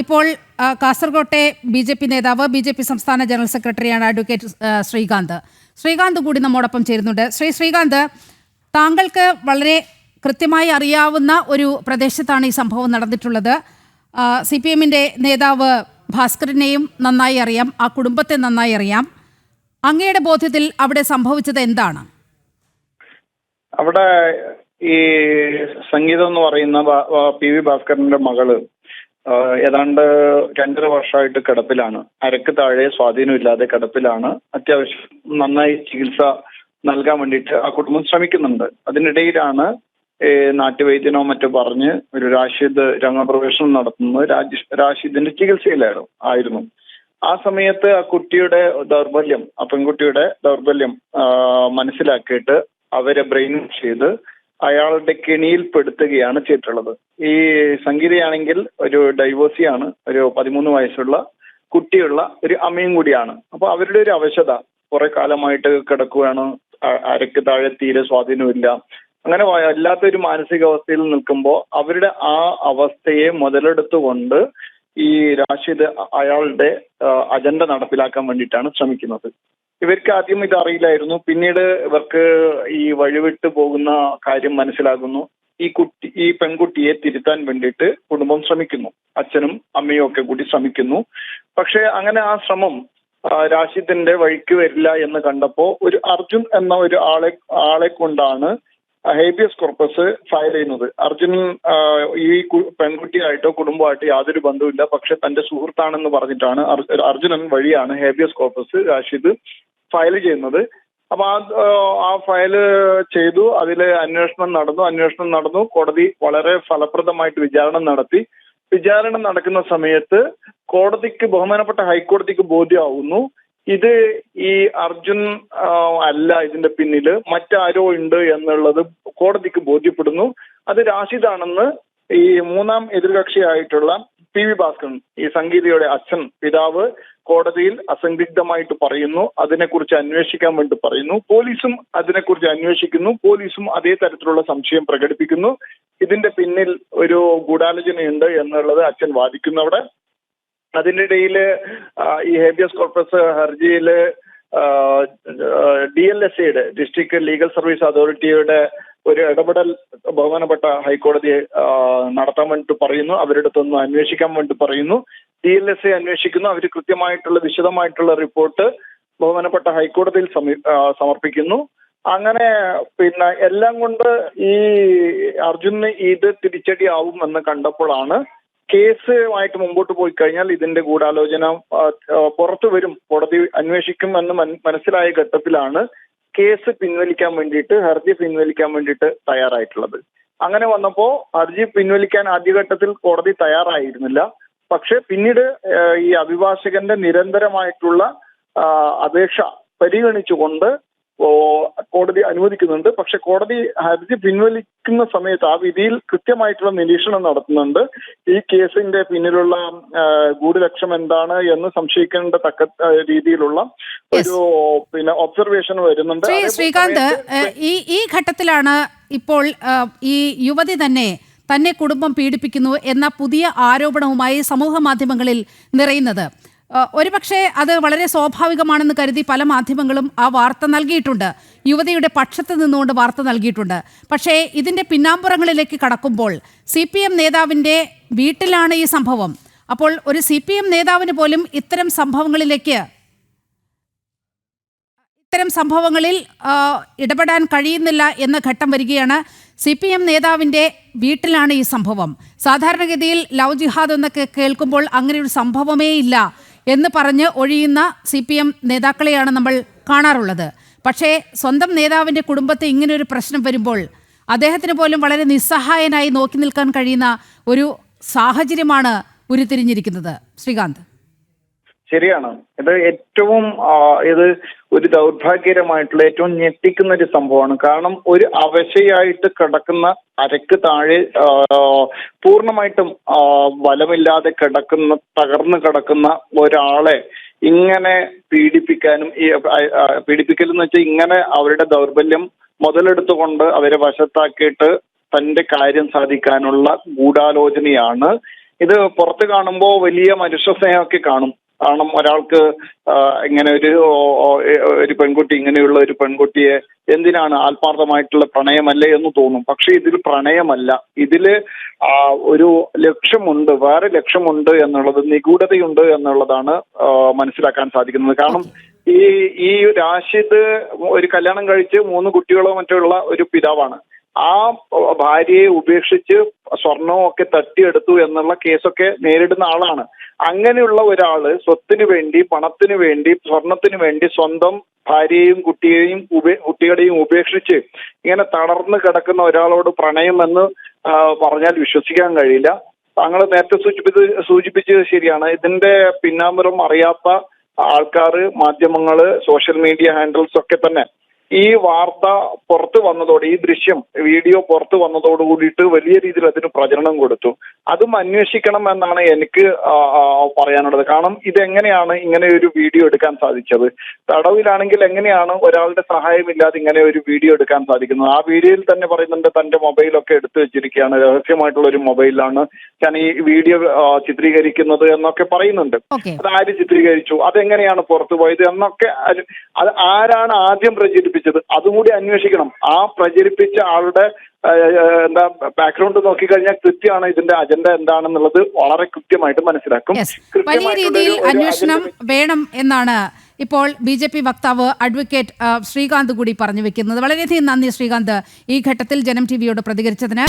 ഇപ്പോൾ കാസർകോട്ടെ B J P നേതാവ് ബി ജെ പി സംസ്ഥാന ജനറൽ സെക്രട്ടറിയാണ് അഡ്വക്കേറ്റ് ശ്രീകാന്ത്. ശ്രീകാന്ത് കൂടി നമ്മോടൊപ്പം ചേരുന്നുണ്ട്. ശ്രീ ശ്രീകാന്ത് താങ്കൾക്ക് വളരെ കൃത്യമായി അറിയാവുന്ന ഒരു പ്രദേശത്താണ് ഈ സംഭവം നടന്നിട്ടുള്ളത്. സി പി എമ്മിന്റെ നേതാവ് ഭാസ്കരനെയും നന്നായി അറിയാം ആ കുടുംബത്തെ നന്നായി അറിയാം. അങ്ങയുടെ ബോധ്യത്തിൽ അവിടെ സംഭവിച്ചത് എന്താണ്? അവിടെ ഈ സംഗീതം എന്ന് പറയുന്ന പി വി ഭാസ്കരന്റെ മകൾ ഏതാണ്ട് രണ്ടര വർഷമായിട്ട് കിടപ്പിലാണ്. അരക്ക് താഴെ സ്വാധീനമില്ലാതെ കിടപ്പിലാണ്. അത്യാവശ്യം നന്നായി ചികിത്സ നൽകാൻ വേണ്ടിയിട്ട് ആ കുടുംബം ശ്രമിക്കുന്നുണ്ട്. അതിനിടയിലാണ് നാട്ടുവൈദ്യനോ മറ്റോ പറഞ്ഞ് ഒരു രാഷിദ് രംഗപ്രവേശനം നടത്തുന്നത് രാജ് രാഷിദിന്റെ ചികിത്സയിലായിരുന്നു ആയിരുന്നു. ആ സമയത്ത് ആ കുട്ടിയുടെ ദൗർബല്യം ആ പെൺകുട്ടിയുടെ ദൗർബല്യം മനസ്സിലാക്കിയിട്ട് അവരെ ബ്രെയിൻ ചെയ്ത് അയാളുടെ കെണിയിൽപ്പെടുത്തുകയാണ് ചെയ്തിട്ടുള്ളത്. ഈ സംഗീതയാണെങ്കിൽ ഒരു ഡൈവോഴ്സിയാണ് ഒരു പതിമൂന്ന് വയസ്സുള്ള കുട്ടിയുള്ള ഒരു അമ്മയും കൂടിയാണ്. അപ്പൊ അവരുടെ ഒരു അവശത കുറെ കാലമായിട്ട് കിടക്കുകയാണ് അരക്ക് താഴെ തീരെ സ്വാധീനമില്ല അങ്ങനെ വല്ലാത്തൊരു മാനസികാവസ്ഥയിൽ നിൽക്കുമ്പോൾ അവരുടെ ആ അവസ്ഥയെ മുതലെടുത്തുകൊണ്ട് ഈ രാഷിദ് അയാളുടെ അജണ്ട നടപ്പിലാക്കാൻ വേണ്ടിയിട്ടാണ് ശ്രമിക്കുന്നത്. ഇവർക്ക് ആദ്യം ഇത് അറിയില്ലായിരുന്നു. പിന്നീട് ഇവർക്ക് ഈ വഴിവിട്ട് പോകുന്ന കാര്യം മനസ്സിലാകുന്നു. ഈ കുട്ടി ഈ പെൺകുട്ടിയെ തിരുത്താൻ വേണ്ടിയിട്ട് കുടുംബം ശ്രമിക്കുന്നു. അച്ഛനും അമ്മയും ഒക്കെ കൂടി ശ്രമിക്കുന്നു. പക്ഷെ അങ്ങനെ ആ ശ്രമം രാഷിദിന്റെ വഴിക്ക് വരില്ല എന്ന് കണ്ടപ്പോ ഒരു അർജുൻ എന്ന ഒരു ആളെ ആളെ കൊണ്ടാണ് ഹേബിയസ് കോർപ്പസ് ഫയൽ ചെയ്യുന്നത്. അർജുൻ ഈ പെൺകുട്ടിയായിട്ടോ കുടുംബമായിട്ടോ യാതൊരു ബന്ധവുമില്ല. പക്ഷെ തന്റെ സുഹൃത്താണെന്ന് പറഞ്ഞിട്ടാണ് അർ- അർജുനൻ വഴിയാണ് ഹേബിയസ് കോർപ്പസ് രാഷിദ് ഫയൽ ചെയ്യുന്നത്. അപ്പൊ ആ ആ, ഫയൽ ചെയ്തു. അതിൽ അന്വേഷണം നടന്നു. അന്വേഷണം നടന്നു. കോടതി വളരെ ഫലപ്രദമായിട്ട് വിചാരണ നടത്തി. വിചാരണ നടക്കുന്ന സമയത്ത് കോടതിക്ക് ബഹുമാനപ്പെട്ട ഹൈക്കോടതിക്ക് ബോധ്യമാവുന്നു. ഇത് ഈ അർജുൻ അല്ല ഇതിന്റെ പിന്നിൽ മറ്റാരോ ഉണ്ട് എന്നുള്ളത് കോടതിക്ക് ബോധ്യപ്പെടുന്നു. അത് രാഷിദാണെന്ന് ഈ മൂന്നാം എതിർകക്ഷിയായിട്ടുള്ള പി വി ഭാസ്കരൻ ഈ സംഗീതയുടെ അച്ഛൻ പിതാവ് കോടതിയിൽ അസന്ദിഗ്ധമായിട്ട് പറയുന്നു. അതിനെക്കുറിച്ച് അന്വേഷിക്കാൻ വേണ്ടി പറയുന്നു. പോലീസും അതിനെക്കുറിച്ച് അന്വേഷിക്കുന്നു. പോലീസും അതേ തരത്തിലുള്ള സംശയം പ്രകടിപ്പിക്കുന്നു. ഇതിന്റെ പിന്നിൽ ഒരു ഗൂഢാലോചനയുണ്ട് എന്നുള്ളത് അച്ഛൻ വാദിക്കുന്നു അവിടെ. അതിന്റെ ഇടയിൽ ഈ ഹേബിയസ് കോർപ്പസ് ഹർജിയിൽ ഡി എൽ എസ് സിയുടെ ഡിസ്ട്രിക്ട് ലീഗൽ സർവീസ് അതോറിറ്റിയുടെ ഒരു ഇടപെടൽ ബഹുമാനപ്പെട്ട ഹൈക്കോടതി നടത്താൻ വേണ്ടി പറയുന്നു. അവരുടെ അടുത്തൊന്ന് അന്വേഷിക്കാൻ വേണ്ടി പറയുന്നു. ഡി എൽ എസ് എ അന്വേഷിക്കുന്നു. അവർ കൃത്യമായിട്ടുള്ള വിശദമായിട്ടുള്ള റിപ്പോർട്ട് ബഹുമാനപ്പെട്ട ഹൈക്കോടതിയിൽ സമർപ്പിക്കുന്നു. അങ്ങനെ പിന്നെ എല്ലാം കൊണ്ട് ഈ അർജുന് ഇത് തിരിച്ചടിയാവും എന്ന് കണ്ടപ്പോഴാണ് കേസുമായിട്ട് മുമ്പോട്ട് പോയി കഴിഞ്ഞാൽ ഇതിന്റെ ഗൂഢാലോചന പുറത്തു വരും. കോടതി അന്വേഷിക്കും എന്ന് മനസ്സിലായ ഘട്ടത്തിലാണ് കേസ് പിൻവലിക്കാൻ വേണ്ടിയിട്ട് ഹർജി പിൻവലിക്കാൻ വേണ്ടിയിട്ട് തയ്യാറായിട്ടുള്ളത്. അങ്ങനെ വന്നപ്പോ ഹർജി പിൻവലിക്കാൻ ആദ്യഘട്ടത്തിൽ കോടതി തയ്യാറായിരുന്നില്ല. പക്ഷെ പിന്നീട് ഈ അഭിഭാഷകന്റെ നിരന്തരമായിട്ടുള്ള അപേക്ഷ പരിഗണിച്ചുകൊണ്ട് കോടതി അനുവദിക്കുന്നുണ്ട്. പക്ഷെ കോടതി ഹർജി പിൻവലിക്കുന്ന സമയത്ത് ആ വിധിയിൽ കൃത്യമായിട്ടുള്ള നിരീക്ഷണം നടത്തുന്നുണ്ട്. ഈ കേസിന്റെ പിന്നിലുള്ള ഗൂഢലക്ഷ്യം എന്താണ് എന്ന് സംശയിക്കേണ്ട തക്ക രീതിയിലുള്ള ഒരു പിന്നെ ഒബ്സർവേഷൻ വരുന്നുണ്ട്. ശ്രീകാന്ത് ഈ ഈ ഘട്ടത്തിലാണ് ഇപ്പോൾ ഈ യുവതി തന്നെ തന്നെ കുടുംബം പീഡിപ്പിക്കുന്നു എന്ന പുതിയ ആരോപണവുമായി സമൂഹ മാധ്യമങ്ങളിൽ നിറയുന്നത്. ഒരുപക്ഷെ അത് വളരെ സ്വാഭാവികമാണെന്ന് കരുതി പല മാധ്യമങ്ങളും ആ വാർത്ത നൽകിയിട്ടുണ്ട്. യുവതിയുടെ പക്ഷത്ത് നിന്നുകൊണ്ട് വാർത്ത നൽകിയിട്ടുണ്ട്. പക്ഷേ ഇതിന്റെ പിന്നാമ്പുറങ്ങളിലേക്ക് കടക്കുമ്പോൾ സി പി എം നേതാവിന്റെ വീട്ടിലാണ് ഈ സംഭവം. അപ്പോൾ ഒരു സി പി എം നേതാവിന് പോലും ഇത്തരം സംഭവങ്ങളിലേക്ക് ഇത്തരം സംഭവങ്ങളിൽ ഇടപെടാൻ കഴിയുന്നില്ല എന്ന ഘട്ടം വരികയാണ് സി പി എം നേതാവിന്റെ വീട്ടിലാണ് ഈ സംഭവം. സാധാരണഗതിയിൽ ലവ് ജിഹാദ് എന്നൊക്കെ കേൾക്കുമ്പോൾ അങ്ങനെ ഒരു സംഭവമേ ഇല്ല. എന്ന് പറഞ്ഞ് ഒഴിയുന്ന സി പി എം നേതാക്കളെയാണ് നമ്മൾ കാണാറുള്ളത്. പക്ഷേ സ്വന്തം നേതാവിന്റെ കുടുംബത്തെ ഇങ്ങനെ ഒരു പ്രശ്നം വരുമ്പോൾ അദ്ദേഹത്തിന് പോലും വളരെ നിസ്സഹായനായി നോക്കി നിൽക്കാൻ കഴിയുന്ന ഒരു സാഹചര്യമാണ് ഉരുത്തിരിഞ്ഞിരിക്കുന്നത്. ശ്രീകാന്ത്. ശരിയാണ്. ഇത് ഏറ്റവും ഇത് ഒരു ദൗർഭാഗ്യകരമായിട്ടുള്ള ഏറ്റവും ഞെട്ടിക്കുന്ന ഒരു സംഭവമാണ്. കാരണം ഒരു അവശയായിട്ട് കിടക്കുന്ന അരക്ക് താഴെ പൂർണമായിട്ടും ബലമില്ലാതെ കിടക്കുന്ന തകർന്നു കിടക്കുന്ന ഒരാളെ ഇങ്ങനെ പീഡിപ്പിക്കാനും ഈ പീഡിപ്പിക്കൽ എന്ന് വെച്ചാൽ ഇങ്ങനെ അവരുടെ ദൗർബല്യം മുതലെടുത്തുകൊണ്ട് അവരെ വശത്താക്കിയിട്ട് തന്റെ കാര്യം സാധിക്കാനുള്ള ഗൂഢാലോചനയാണ്. ഇത് പുറത്ത് കാണുമ്പോൾ വലിയ മനുഷ്യ സ്നേഹമൊക്കെ കാണും. കാരണം ഒരാൾക്ക് ഇങ്ങനെ ഒരു ഒരു പെൺകുട്ടി ഇങ്ങനെയുള്ള ഒരു പെൺകുട്ടിയെ എന്തിനാണ് ആത്മാർത്ഥമായിട്ടുള്ള പ്രണയമല്ലേ എന്ന് തോന്നും. പക്ഷെ ഇതിൽ പ്രണയമല്ല. ഇതിൽ ഒരു ലക്ഷ്യമുണ്ട് വേറെ ലക്ഷ്യമുണ്ട് എന്നുള്ളത് നിഗൂഢതയുണ്ട് എന്നുള്ളതാണ് മനസ്സിലാക്കാൻ സാധിക്കുന്നത്. കാരണം ഈ ഈ രാശിദ് ഒരു കല്യാണം കഴിച്ച് മൂന്ന് കുട്ടികളോ മറ്റുള്ള ഒരു പിതാവാണ്. ആ ഭാര്യയെ ഉപേക്ഷിച്ച് സ്വർണവും ഒക്കെ തട്ടിയെടുത്തു എന്നുള്ള കേസൊക്കെ നേരിടുന്ന ആളാണ്. അങ്ങനെയുള്ള ഒരാൾ സ്വത്തിന് വേണ്ടി പണത്തിന് വേണ്ടി സ്വർണത്തിന് വേണ്ടി സ്വന്തം ഭാര്യയെയും കുട്ടിയെയും ഉപേ കുട്ടികളെയും ഉപേക്ഷിച്ച് ഇങ്ങനെ തളർന്നു കിടക്കുന്ന ഒരാളോട് പ്രണയം എന്ന് പറഞ്ഞാൽ വിശ്വസിക്കാൻ കഴിയില്ല. താങ്കൾ നേരത്തെ സൂചിപ്പിച്ചത് സൂചിപ്പിച്ചത് ശരിയാണ്. ഇതിന്റെ പിന്നാമ്പുറം അറിയാത്ത ആൾക്കാർ മാധ്യമങ്ങൾ സോഷ്യൽ മീഡിയ ഹാൻഡിൽസ് ഒക്കെ തന്നെ ഈ വാർത്ത പുറത്തു വന്നതോടെ ഈ ദൃശ്യം വീഡിയോ പുറത്തു വന്നതോട് കൂടിയിട്ട് വലിയ രീതിയിൽ അതിന് പ്രചരണം കൊടുത്തു. അതും അന്വേഷിക്കണം എന്നാണ് എനിക്ക് പറയാനുള്ളത്. കാരണം ഇതെങ്ങനെയാണ് ഇങ്ങനെ ഒരു വീഡിയോ എടുക്കാൻ സാധിച്ചത്? തടവിലാണെങ്കിൽ എങ്ങനെയാണ് ഒരാളുടെ സഹായമില്ലാതെ ഇങ്ങനെ ഒരു വീഡിയോ എടുക്കാൻ സാധിക്കുന്നത്? ആ വീഡിയോയിൽ തന്നെ പറയുന്നുണ്ട് തന്റെ മൊബൈലൊക്കെ എടുത്തു വെച്ചിരിക്കുകയാണ്. രഹസ്യമായിട്ടുള്ള ഒരു മൊബൈലാണ് ഞാൻ ഈ വീഡിയോ ചിത്രീകരിക്കുന്നത് എന്നൊക്കെ പറയുന്നുണ്ട്. അത് ആര് ചിത്രീകരിച്ചു? അതെങ്ങനെയാണ് പുറത്തു പോയത് എന്നൊക്കെ അത് അത് ആരാണ് ആദ്യം പ്രചരിപ്പിച്ചത്? അതും കൂടി അന്വേഷിക്കണം. ആ പ്രചരിപ്പിച്ച ആളുടെ എന്താ ബാക്ക്ഗ്രൗണ്ട് നോക്കിക്കഴിഞ്ഞാൽ കൃത്യമാണ് ഇതിന്റെ അജണ്ട എന്താണെന്നുള്ളത് വളരെ കൃത്യമായിട്ട് മനസ്സിലാക്കും. വലിയ രീതിയിൽ അന്വേഷണം വേണം എന്നാണ് ഇപ്പോൾ ബി ജെ പി വക്താവ് അഡ്വക്കേറ്റ് ശ്രീകാന്ത് കൂടി പറഞ്ഞു വെക്കുന്നത്. വളരെയധികം നന്ദി ശ്രീകാന്ത് ഈ ഘട്ടത്തിൽ ജനം ടി വിയോട് പ്രതികരിച്ചതിന്.